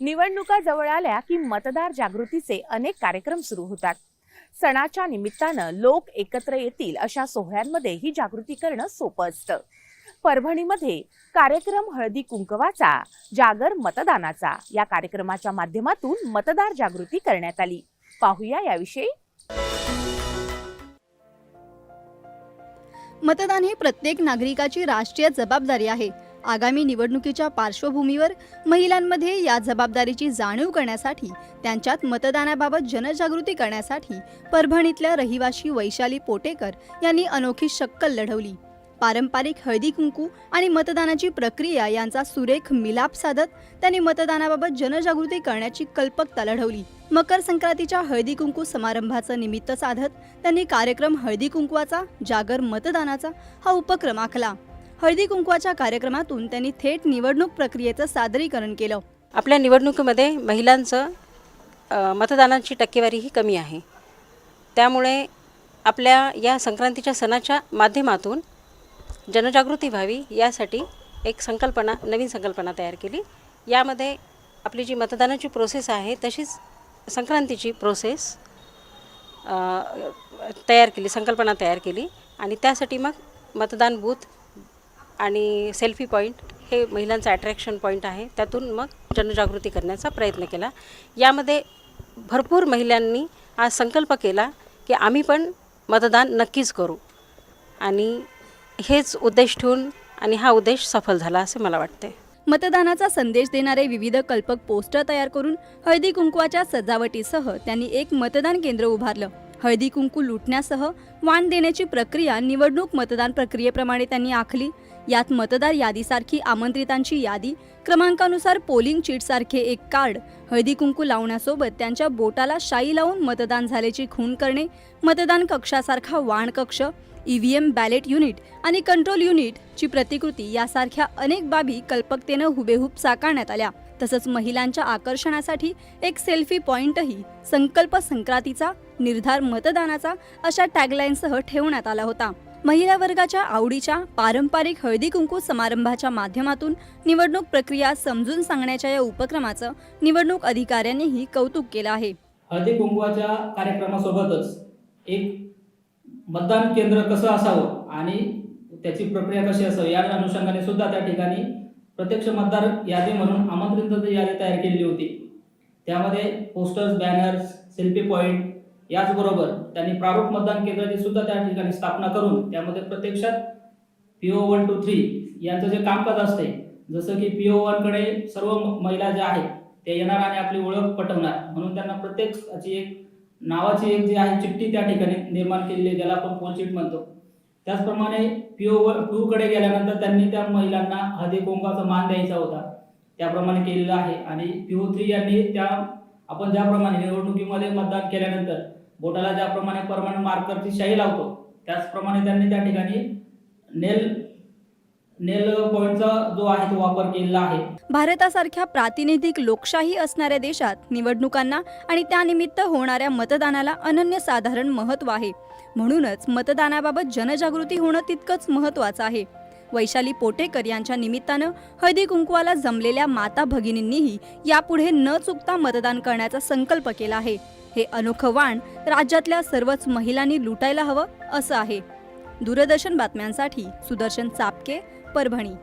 निवडणुका जवळ आल्या की मतदार जागृतीचे अनेक कार्यक्रम सुरू होतात. सणाच्या निमित्तानं लोक एकत्र येतील अशा सोहळ्यांमध्ये ही जागृती करणं सोपं असतं. परभणीमध्ये कार्यक्रम हळदी कुंकवाचा जागर मतदानाचा या कार्यक्रमाच्या माध्यमातून मतदार जागृती करण्यात आली. पाहूया याविषयी. मतदान ही प्रत्येक नागरिकाची राष्ट्रीय जबाबदारी आहे. आगामी निवडणुकीच्या पार्श्वभूमीवर महिलांमध्ये या जबाबदारीची जाणीव करण्यासाठी त्यांच्यात मतदानाबाबत जनजागृती करण्यासाठी परभणीतल्या रहिवाशी वैशाली पोटेकर यांनी अनोखी शक्कल लढवली. पारंपरिक हळदी कुंकू आणि मतदानाची प्रक्रिया यांचा सुरेख मिलाप साधत त्यांनी मतदानाबाबत जनजागृती करण्याची कल्पकता लढवली. मकर संक्रांतीच्या हळदी कुंकू समारंभाचं निमित्त साधत त्यांनी कार्यक्रम हळदी कुंकवाचा जागर मतदानाचा हा उपक्रम आखला. हळदी कुंकवाच्या कार्यक्रमातून त्यांनी थेट निवडणूक प्रक्रियेचं सादरीकरण केलं. आपल्या निवडणुकीमध्ये महिलांचं मतदानाची टक्केवारी ही कमी आहे. त्यामुळे आपल्या या संक्रांतीच्या सणाच्या माध्यमातून जनजागृती व्हावी यासाठी एक संकल्पना नवीन संकल्पना तयार केली. यामध्ये आपली जी मतदानाची प्रोसेस आहे तशीच संक्रांतीची प्रोसेस तयार केली संकल्पना तयार केली. आणि त्यासाठी मग मतदान बूथ आणि सेल्फी पॉईंट हे महिलांचं अट्रॅक्शन पॉईंट आहे. त्यातून मग जनजागृती करण्याचा प्रयत्न केला. यामध्ये भरपूर महिलांनी हा संकल्प केला की आम्ही पण मतदान नक्कीच करू. आणि हेच उद्देश ठेवून आणि हा उद्देश सफल झाला असे मला वाटते मतदानाचा संदेश देणारे विविध कल्पक पोस्टर तयार करून हळदी कुंकवाच्या सजावटीसह त्यांनी एक मतदान केंद्र उभारलं. हळदी कुंकू लुटण्यासह वाण देण्याची प्रक्रिया निवडणूक मतदान प्रक्रियेप्रमाणे त्यांनी आखली. यात मतदार यादीसारखी आमंत्रितांची यादी क्रमांकानुसार पोलिंग चीटसारखे एक कार्ड हळदी कुंकू लावण्यासोबत त्यांच्या बोटाला शाई लावून मतदान झाल्याची खूण करणे मतदान कक्षासारखा वाण कक्ष ईव्हीएम बॅलेट युनिट आणि कंट्रोल युनिटची प्रतिकृती यासारख्या अनेक बाबी कल्पकतेनं हुबेहूब साकारण्यात आल्या. तसंच महिलांच्या आकर्षणासाठी एक सेल्फी पॉइंटही संकल्प संक्रांतीचा निर्धार मतदानाचा अशा टॅगलाईनसह ठेवण्यात आला होता. महिला वर्गाच्या आवडीच्या पारंपरिक हळदी कुंकू समारंभाच्या माध्यमातून निवडणूक प्रक्रिया समजून सांगण्याच्या या उपक्रमाचं निवडणूक अधिकाऱ्यांनीही कौतुक केलं आहे. हळदी कुंकवाच्या कार्यक्रमासोबतच एक मतदान केंद्र कसं असावं आणि त्याची प्रक्रिया कशी असावी या अनुषंगाने सुद्धा त्या ठिकाणी प्रत्यक्ष मतदार यादी म्हणून आमंत्रितांची यादी तयार केलेली होती. त्यामध्ये पोस्टर्स बॅनर्स सेल्फी पॉईंट याचबरोबर त्यांनी प्रारूप मतदान केंद्राची सुद्धा त्या ठिकाणी स्थापना करून त्यामध्ये प्रत्यक्षात P O one two three यांचं जे कामकाज असते जसं की पी ओ वनकडे सर्व महिला ज्या आहेत ते येणार आणि आपली ओळख पटवणार म्हणून त्यांना प्रत्येकाची एक नावाची एक जी आहे चिठ्ठी त्या ठिकाणी निर्माण केलेली आहे ज्याला आपण पोलचिट म्हणतो. त्याचप्रमाणे पी पीओकडे गेल्यानंतर त्यांनी त्या महिलांना हळदी मान द्यायचा होता. त्याप्रमाणे केलेला आहे. आणि पी ओ थ्री यांनी त्या आपण ज्याप्रमाणे निवडणुकीमध्ये मतदान केल्यानंतर बोटाला ज्याप्रमाणे परमानंट मार्करची शाई लावतो त्याचप्रमाणे त्यांनी त्या ठिकाणी नेल नेल जो आहे तो वापर केलेला आहे. भारतासारख्या प्रातिनिधिक लोकशाही असणाऱ्या देशात निवडणुकांना आणि त्यानिमित्त होणाऱ्या मतदानाला अनन्यसाधारण महत्त्व आहे. म्हणूनच मतदानाबाबत जनजागृती होणं तितकंच महत्त्वाचं आहे. वैशाली पोटेकर यांच्या निमित्तानं हळदी कुंकवाला जमलेल्या माता भगिनींनीही यापुढे न चुकता मतदान करण्याचा संकल्प केला आहे. हे अनोखं वाण राज्यातल्या सर्वच महिलांनी लुटायला हवं असं आहे. दूरदर्शन बातम्यांसाठी सुदर्शन चापके परभणी.